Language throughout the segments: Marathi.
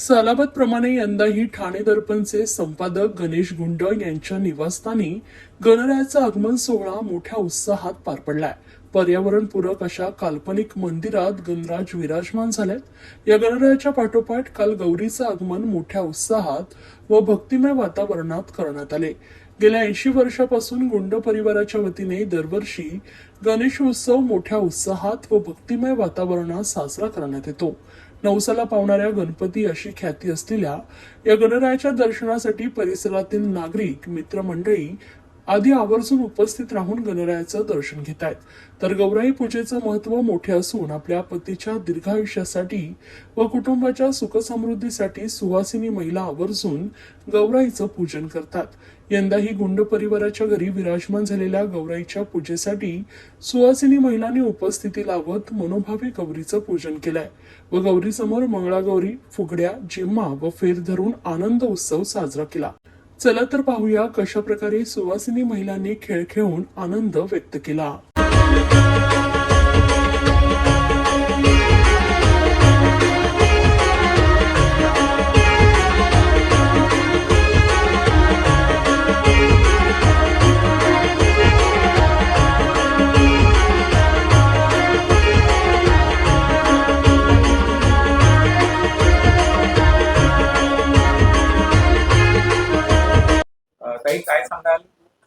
सलाबतप्रमाणे प्रमाणे यंदाही ठाणे दर्पणचे संपादक गणेश गुंड यांच्या निवासस्थानी गणरायाचा आगमन सोहळा मोठ्या उत्साहात पार पडलाय. पर्यावरणपूरक अशा काल्पनिक मंदिरात गणराज विराजमान झालेत. या गणरायाच्या पाठोपाठ काल गौरीचं आगमन मोठ्या उत्साहात व भक्तिमय वातावरणात करण्यात आले. गेल्या ऐंशी वर्षापासून गुंड परिवाराच्या वतीने दरवर्षी गणेश उत्सव मोठ्या उत्साहात व भक्तिमय वातावरणात साजरा करण्यात येतो. नवसाला पावणाऱ्या गणपती अशी ख्याती असलेल्या या गणरायाच्या दर्शनासाठी परिसरातील नागरिक मित्रमंडळी आधी आवर्जून उपस्थित राहून गणरायाचं दर्शन घेत आहेत तर गौराई पूजेचं महत्त्व मोठे असून आपल्या पतीच्या दीर्घायुष्यासाठी व कुटुंबाच्या सुखसमृद्धीसाठी सुवासिनी महिला आवर्जून गौराईचं पूजन करतात. यंदाही गुंड परिवाराच्या घरी विराजमान झालेल्या गौराईच्या पूजेसाठी सुवासिनी महिलांनी उपस्थिती लावत मनोभावे गौरीचं पूजन केलंय. व गौरीसमोर मंगळागौरी फुगड्या जिम्मा व फेर धरून आनंद उत्सव साजरा केला. चला तर पाहूया कशा प्रकारे सुवासिनी महिलांनी खेळ खेळून आनंद व्यक्त केला. काही काय सांगाल?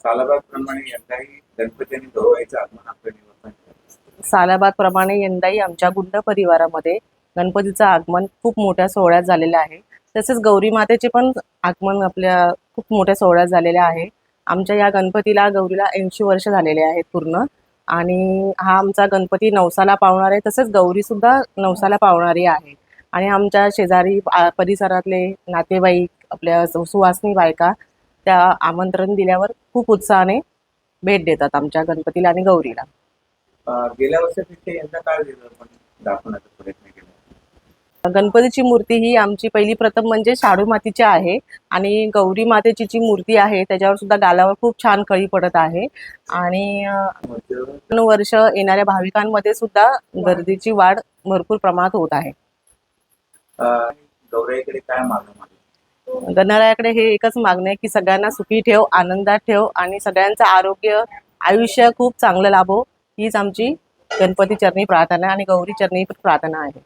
सालाबाद प्रमाणे यंदाही गणपती आणि गौराईचं आगमन आपल्या निवासात सालाबाद प्रमाणे यंदाही आमच्या गुंड परिवारामध्ये गणपतीचं आगमन खूप मोठ्या सोहळ्यात झालेलं आहे. तसेच गौरी मातेचे पण आगमन आपल्या खूप मोठ्या सोहळ्यात झालेले आहे. आमच्या या गणपतीला गौरीला ऐंशी वर्ष झालेले आहेत पूर्ण. आणि हा आमचा गणपती नवसाला पावणार आहे. तसेच गौरीसुद्धा नवसाला पावणारी आहे. आणि आमच्या शेजारी परिसरातले नातेवाईक आपल्या सुवासनी बायका त्या आमंत्रण दिल्यावर खूप उत्साहाने भेट देतात आमच्या गणपतीला आणि गौरीला. गेल्या वर्षापेक्षा यंदा काय वेगळं आपण दाखवण्याचा प्रयत्न केला? गणपतीची मूर्ती ही आमची पहिली प्रथम म्हणजे शाडू मातीची आहे आणि गौरी मातेची जी मूर्ती आहे त्याच्यावर सुद्धा गालावर खूप छान कळी पडत आहे. आणि वर्ष येणाऱ्या भाविकांमध्ये सुद्धा गर्दीची वाढ भरपूर प्रमाणात होत आहे. गौराईकडे काय मागणं गणाऱ्याकडे गणरायाकडे हे एकच मागणं आहे की सगळ्यांना सुखी ठेव आनंदात ठेव आणि सगळ्यांचं आरोग्य आयुष्य खूप चांगलं लाभो. हीच आमची गणपती चरणी प्रार्थना आहे आणि गौरी चरणी प्रार्थना आहे.